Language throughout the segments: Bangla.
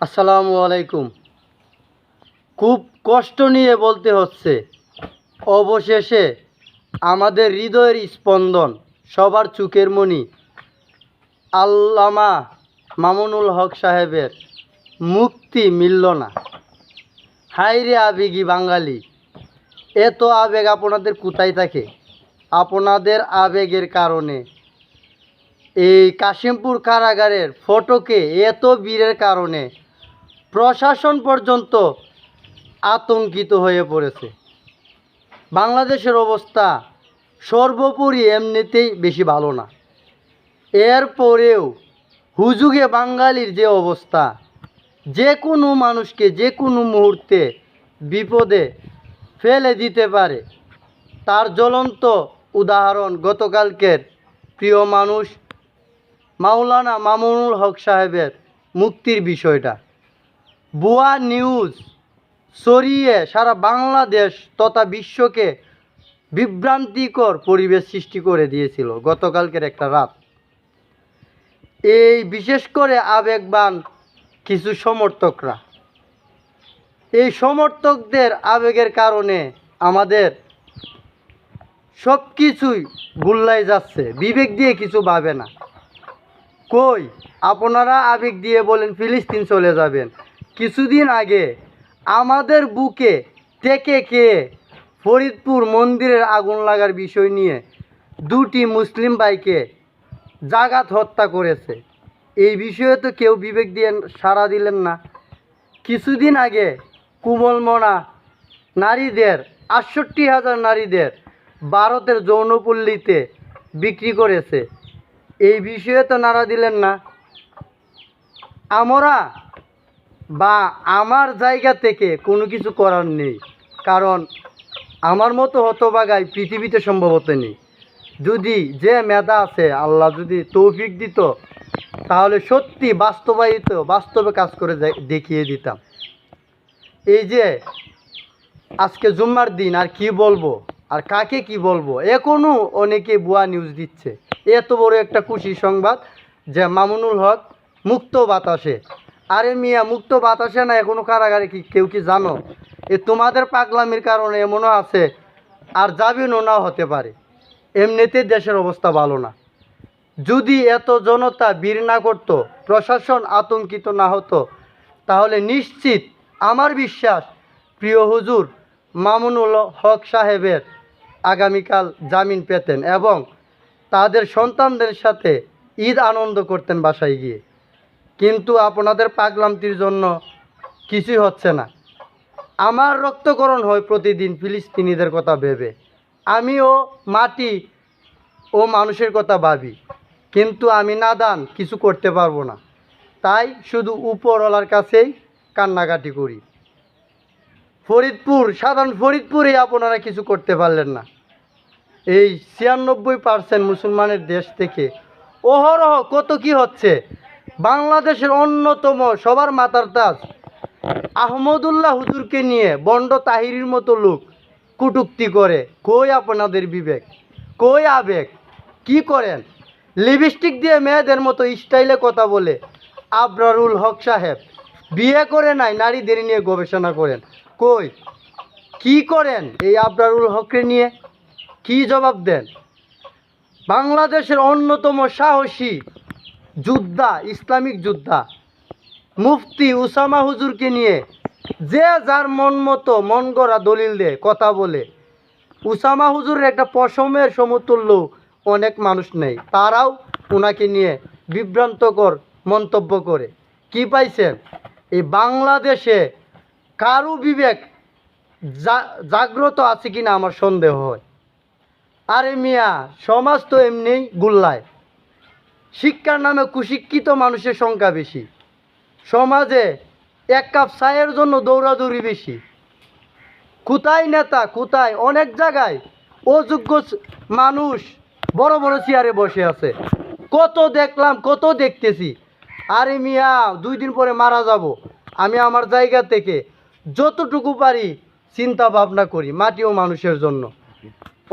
আসসালামু আলাইকুম। খুব কষ্ট নিয়ে বলতে হচ্ছে, অবশেষে আমাদের হৃদয়ের স্পন্দন সবার চুকের মণি আল্লামা মামুনুল হক সাহেবের মুক্তি মিলল না। হাইরে আবেগী বাঙালি, এত আবেগ আপনাদের কোথায় থাকে? আপনাদের আবেগের কারণে। এই কাশিমপুর কারাগারের ফটোকে এত বীরের কারণে প্রশাসন পর্যন্ত আতঙ্কিত হয়ে পড়েছে। বাংলাদেশের অবস্থা সর্বোপরি এমনিতেই বেশি ভালো না। এরপরেও হুজুগে বাঙালির যে অবস্থা, যে কোনো মানুষকে যে কোনো মুহূর্তে বিপদে ফেলে দিতে পারে, তার জ্বলন্ত উদাহরণ গতকালকের প্রিয় মানুষ মাওলানা মামুনুল হক সাহেবের মুক্তির বিষয়টা। ভুয়া নিউজ, ছড়িয়ে সারা বাংলাদেশ তথা বিশ্বকে বিভ্রান্তিকর পরিবেশ সৃষ্টি করে দিয়েছিল গতকালকের একটা রাত। এই বিশেষ করে আবেগবান কিছু সমর্থকরা। এই সমর্থকদের আবেগের কারণে আমাদের সব কিছুই গুল্লাই যাচ্ছে, বিবেক দিয়ে কিছু ভাবে না। কই? আপনারা আবেগ দিয়ে বলেন ফিলিস্তিন চলে যাবেন। কিছুদিন আগে আমাদের বুকে টেকে কে ফরিদপুর মন্দিরের আগুন লাগার বিষয় নিয়ে দুটি মুসলিম ভাইকে জাগাত হত্যা করেছে। এই বিষয়ে তো কেউ বিবেক দিয়ে সাড়া দিলেন না। কিছুদিন আগে কুমলমনা নারীদের, আটষট্টি হাজার নারীদের ভারতের যৌনপল্লীতে বিক্রি করেছে। এই বিষয়ে তো নাড়া দিলেন না। আমরা বা আমার জায়গা থেকে কোনো কিছু করার নেই। কারণ আমার মতো হতবাগাই পৃথিবীতে সম্ভবত নেই। যদি যে মেধা আছে, আল্লাহ যদি তৌফিক দিত, তাহলে সত্যি বাস্তবায়িত, বাস্তবে কাজ করে দেখিয়ে দিতাম। এই যে আজকে জুম্মার দিন, আর কি বলব? আর কাকে কি বলব? এখনও অনেকে ভুয়া নিউজ দিচ্ছে। এত বড় একটা খুশি সংবাদ যে মামুনুল হক মুক্ত বাতাসে আরে মিয়া, মুক্ত বাতাসে না এখনও কারাগারে কি কেউ কি জানো? এ তোমাদের পাগলামির কারণে এমনও আছে, আর যাবিনও নাও হতে পারে। এমনিতে দেশের অবস্থা ভালো না। যদি এত জনতা বীর না করত, প্রশাসন আতঙ্কিত না হতো, তাহলে নিশ্চিত আমার বিশ্বাস প্রিয় হুজুর মামুনুল হক সাহেবের আগামীকাল জামিন পেতেন এবং তাদের সন্তানদের সাথে ঈদ আনন্দ করতেন বাসায় গিয়ে। কিন্তু আপনাদের পাগলামতির জন্য কিছুই হচ্ছে না। আমার রক্তকরণ হয় প্রতিদিন ফিলিস্তিনিদের কথা ভেবে। আমিও মাটি ও মানুষের কথা ভাবি, কিন্তু আমি না দান কিছু করতে পারব না। তাই শুধু উপরওয়ালার কাছেই কান্নাকাটি করি। ফরিদপুর, সাধারণ ফরিদপুরে আপনারা কিছু করতে পারলেন না। এই ছিয়ানব্বই পার্সেন্ট মুসলমানের দেশ থেকে অহরহ কত কি হচ্ছে? বাংলাদেশের অন্যতম সবার মাতার তাজ। আহমদুল্লাহ হুজুরকে নিয়ে বন্ড তাহিরির মতো লোক কুটুক্তি করে। কই আপনাদের বিবেক? কই আবেগ? কি করেন? লিপস্টিক দিয়ে মেয়েদের মতো স্টাইলে কথা বলে আবরারুল হক সাহেব, বিয়ে করে নাই, নারীদের নিয়ে গবেষণা করেন। কই? কি করেন এই আবরারুল হককে নিয়ে? কি জবাব দেন? বাংলাদেশের অন্যতম সাহসী যোদ্ধা, ইসলামিক যোদ্ধা। মুফতি উসামা হুজুরকে নিয়ে যে যার মন মতো, মন গড়া দলিল দেয়, কথা বলে। উসামা হুজুরের একটা পশমের সমতুল্য অনেক মানুষ নেই। তারাও ওনাকে নিয়ে বিভ্রান্তকর মন্তব্য করে। কি পাইছেন? এই বাংলাদেশে কারু বিবেক জাগ্রত আছে কিনা আমার সন্দেহ হয়। আরে মিয়া, সমাজ তো এমনিই গুল্লায়। শিক্ষার নামে কুশিক্ষিত মানুষের সংখ্যা বেশি। সমাজে এক কাপ চায়ের জন্য দৌড়াদৌড়ি বেশি। কোথায় নেতা, কোথায়? অনেক জায়গায় অযোগ্য মানুষ বড় বড় চেয়ারে বসে আছে। কত দেখলাম, কত দেখতেছি। আরে মিয়া, দুই দিন পরে মারা যাব। আমি আমার জায়গা থেকে যতটুকু পারি চিন্তা ভাবনা করি মাটি ও মানুষের জন্য।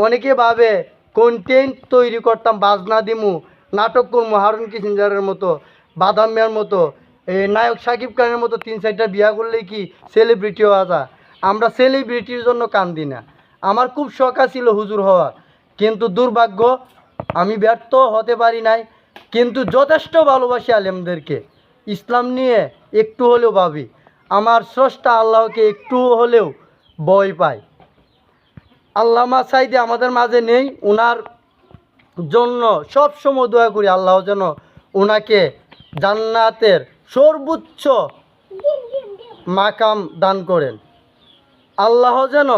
অনেকে ভাবে কন্টেন্ট তৈরি করতাম, বাজনা দিমু নাটক করব হারুন কিসিঞ্জারের মতো, বাদাম মিয়ার মতো এই নায়ক সাকিব খানের মতো তিন চারটা বিয়া করলেই কি সেলিব্রিটি হওয়া যায়? আমরা সেলিব্রিটির জন্য কান্দি না। আমার খুব শখ ছিল হুজুর হওয়ার, কিন্তু দুর্ভাগ্য, আমি ব্যর্থ হতে পারি নাই, কিন্তু যথেষ্ট ভালোবাসি আলেমদেরকে। ইসলাম নিয়ে একটু হলেও ভাবি, আমার স্রষ্টা আল্লাহকে একটু হলেও ভয় পাই আল্লামা সাইদে আমাদের মাঝে নেই ওনার জন্য সব সময় দোয়া করি আল্লাহ যেন ওনাকে জান্নাতের সর্বোচ্চ মাকাম দান করেন। আল্লাহ যেন